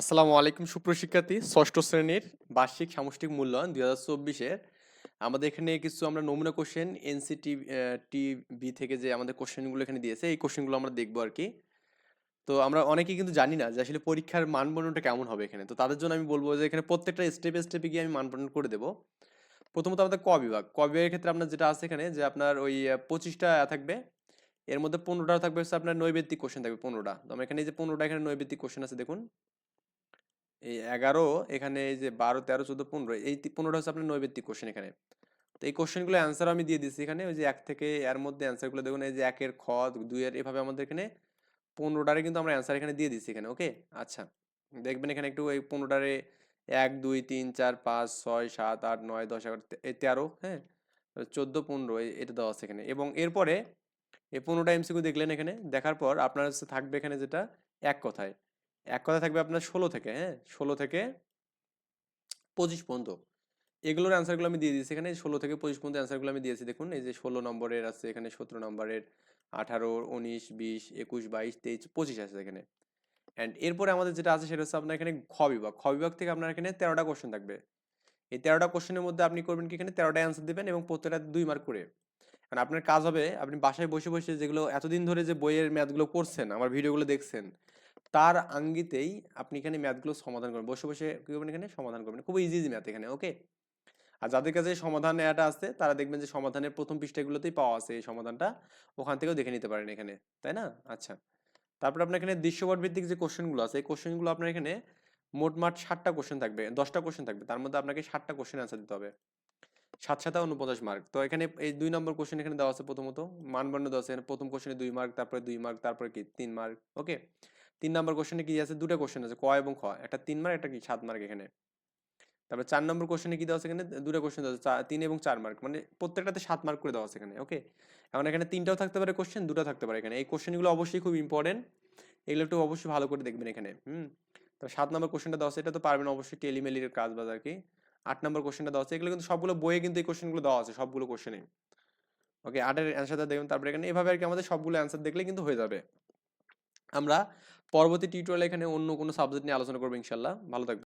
আসসালামু আলাইকুম সুপ্রশিক্ষার্থী ষষ্ঠ শ্রেণির বার্ষিক সামষ্টিক মূল্যায়ন দুই হাজার চব্বিশের আমাদের এখানে কিছু আমরা নমুনা কোশ্চেন এনসিটি টিভি থেকে যে আমাদের কোশ্চেনগুলো এখানে দিয়েছে, এই কোশ্চেনগুলো আমরা দেখব আর কি। তো আমরা অনেকেই কিন্তু জানি না যে আসলে পরীক্ষার মানবন্ধনটা কেমন হবে এখানে। তো তাদের জন্য আমি বলব যে এখানে প্রত্যেকটা স্টেপে স্টেপে গিয়ে আমি মানবন্ধন করে দেবো। প্রথমত আমাদের ক বিভাগ। ক বিভাগের ক্ষেত্রে আপনার যেটা আছে এখানে যে আপনার ওই পঁচিশটা থাকবে। এর মধ্যে পনেরোটা থাকবে হচ্ছে আপনার নৈবেদিক কোশ্চেন থাকবে পনেরোটা। তো আমরা এখানে যে পনেরোটা এখানে নৈবেদিক কোশ্চেন আছে, দেখুন। এই এগারো, এখানে এই যে বারো, তেরো, চোদ্দ, পনেরো, এই পনেরোটা হচ্ছে আপনার নৈবেদিক কোশ্চেন এখানে। তো এই কোশ্চেনগুলো অ্যান্সার আমি দিয়ে দিচ্ছি এখানে, ওই যে এক থেকে এর মধ্যে অ্যান্সারগুলো দেখুন, এই যে একের খ, দুইয়ের, এভাবে আমাদের এখানে পনেরোটারে কিন্তু আমরা অ্যান্সার এখানে দিয়ে দিচ্ছি এখানে ওকে আচ্ছা দেখবেন এখানে একটু এই পনেরোটারে এক, দুই, তিন, চার, পাঁচ, ছয়, সাত, আট, নয়, দশ, এগারো এই তেরো হ্যাঁ? চোদ্দ, পনেরো এটা দেওয়া আছে এখানে। এবং এরপরে এই পনেরোটা এমসিকিউ দেখলেন এখানে, দেখার পর আপনার হচ্ছে থাকবে এখানে যেটা এক কথায়। এক কথা থাকবে আপনার ষোলো থেকে হ্যাঁ? ষোলো থেকে পঁচিশ পর্যন্ত। এগুলোর অ্যান্সারগুলো আমি দিয়ে দিয়েছি। এখানে ষোলো থেকে পঁচিশ পর্যন্ত অ্যান্সারগুলো আমি দিয়েছি। দেখুন, এই যে ষোলো নম্বরের আছে, এখানে সতেরো নম্বরের আঠারো, উনিশ, বিশ, একুশ, বাইশ, তেইশ, পঁচিশ আছে এখানে। অ্যান্ড এরপরে আমাদের যেটা আছে, সেটা হচ্ছে আপনার এখানে খ বিভাগ। খ বিভাগ থেকে আপনার এখানে তেরোটা কোশ্চেন থাকবে। এই তেরোটা কোশ্চেনের মধ্যে আপনি করবেন কি? এখানে তেরোটা অ্যান্সার দেবেন এবং প্রত্যেকটা দুই মার্ক করে। কারণ আপনার কাজ হবে, আপনি বাসায় বসে বসে যেগুলো এতদিন ধরে যে বইয়ের ম্যাথগুলো করছেন, আমার ভিডিওগুলো দেখছেন তার আঙ্গিতেই আপনি এখানে ম্যাথগুলো সমাধান করবেন। বসে বসে কি করবেন এখানে? সমাধান করবেন। খুব ইজি ইজি ম্যাথ এখানে ওকে আর যাদের কাছে সমাধান এটা আছে, তারা দেখবেন যে সমাধানের প্রথম পৃষ্ঠাগুলোতেই পাওয়া আছে এই সমাধানটা। ওখান থেকেও দেখে নিতে পারেন এখানে, তাই না? আচ্ছা। তারপর আপনার এখানে দৃশ্যপট ভিত্তিক যে কোশ্চেনগুলো আছে, এই কোশ্চেনগুলো আপনার এখানে মোটমাট ষাটটা কোশ্চেন থাকবে, দশটা কোশ্চেন থাকবে। তার মধ্যে আপনাকে ষাটটা কোশ্চেন অ্যান্সার দিতে হবে। সাত সাথে উনপঞ্চাশ মার্ক তো এখানে এই দুই নম্বর কোশ্চেন এখানে দেওয়া আছে প্রথমত। মানবর্ণ দেওয়া আছে প্রথম কোশ্চেনে দুই মার্ক তারপরে দুই মার্ক তারপরে কি? তিন মার্ক ওকে তিন নম্বর কোশ্চেনে কি আছে? দুটো কোশ্চেন আছে, ক এবং খ। একটা তিন মার্ক একটা কি? সাত মার্ক এখানে। তারপরে চার নম্বর কোশ্চেনে কি দেওয়া আছে এখানে? দুটো কোশ্চেন দেওয়া আছে তিন এবং চার মার্ক মানে প্রত্যেকটাতে সাত মার্ক করে দেওয়া আছে এখানে ওকে এখন এখানে তিনটাও থাকতে পারে কোশ্চেন দুটো থাকতে পারে এখানে। এই কোশ্চেনগুলো অবশ্যই খুব ইম্পর্টেন্ট এগুলো একটু অবশ্যই ভালো করে দেখবেন এখানে, হুম? তো সাত নম্বর কোশ্চেনটা দেওয়া আছে, এটা তো পারবেন অবশ্যই টেলিমেলির কাজ বাজ আর কি। আট নম্বর কোশ্চেনটা দেওয়া আছে, এগুলো কিন্তু সবগুলো বইয়ে কিন্তু এই কোশ্চেনগুলো দেওয়া আছে, সবগুলো কোশ্চেনে ওকে আটের অ্যান্সারটা দেখবেন তারপরে এখানে এভাবে আর কি আমাদের সবগুলো অ্যান্সার দেখলে কিন্তু হয়ে যাবে। আমরা পরবর্তী টিউটোরিয়ালে এখানে অন্য কোনো সাবজেক্ট নিয়ে আলোচনা করব ইনশাল্লাহ ভালো থাকবেন।